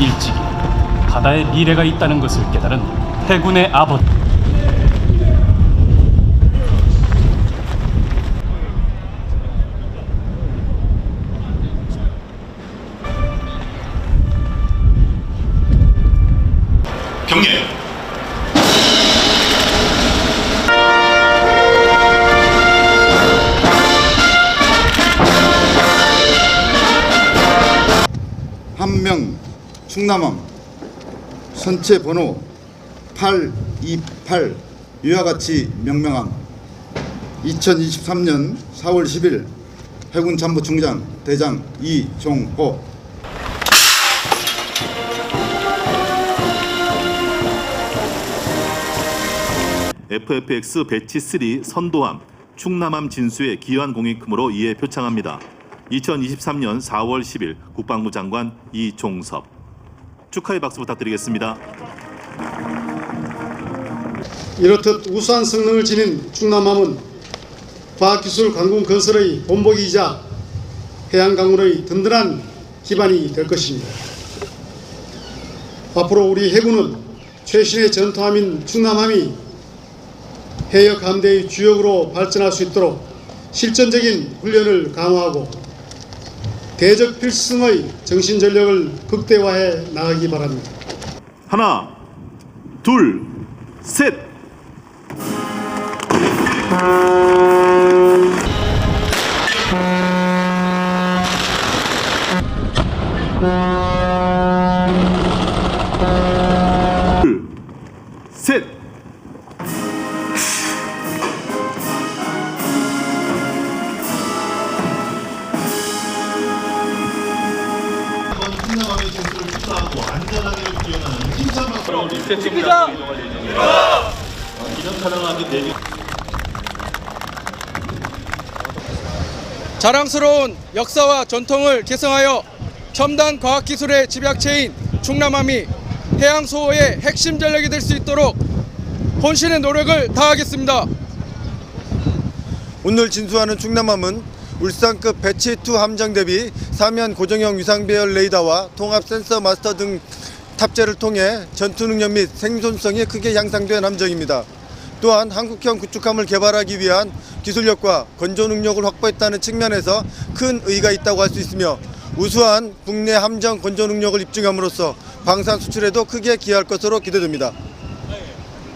일찍이 바다에 미래가 있다는 것을 깨달은 해군의 아버지. 경례 한명 충남함. 선체 번호 828 이와 같이 명명함. 2023년 4월 10일 해군 참모총장 대장 이종호 FFX 배치 3 선도함 충남함 진수의 기환 공익금으로 이에 표창합니다. 2023년 4월 10일 국방부 장관 이종섭 축하의 박수 부탁드리겠습니다. 이렇듯 우수한 성능을 지닌 충남함은 과학기술 강군 건설의 본보기이자 해양강물의 든든한 기반이 될 것입니다. 앞으로 우리 해군은 최신의 전투함인 충남함이 해역 함대의 주역으로 발전할 수 있도록 실전적인 훈련을 강화하고 대적 필승의 정신 전력을 극대화해 나가기 바랍니다. 하나, 둘, 셋. 박수로 자랑스러운 역사와 전통을 계승하여 첨단 과학기술의 집약체인 충남함이 해양 수호의 핵심 전력이 될 수 있도록 혼신의 노력을 다하겠습니다. 오늘 진수하는 충남함은 울산급 배치2 함정 대비 사면 고정형 위상 배열 레이더와 통합 센서 마스터 등 탑재를 통해 전투 능력 및 생존성이 크게 향상된 함정입니다. 또한 한국형 구축함을 개발하기 위한 기술력과 건조 능력을 확보했다는 측면에서 큰 의의가 있다고 할 수 있으며 우수한 국내 함정 건조 능력을 입증함으로써 방산 수출에도 크게 기여할 것으로 기대됩니다.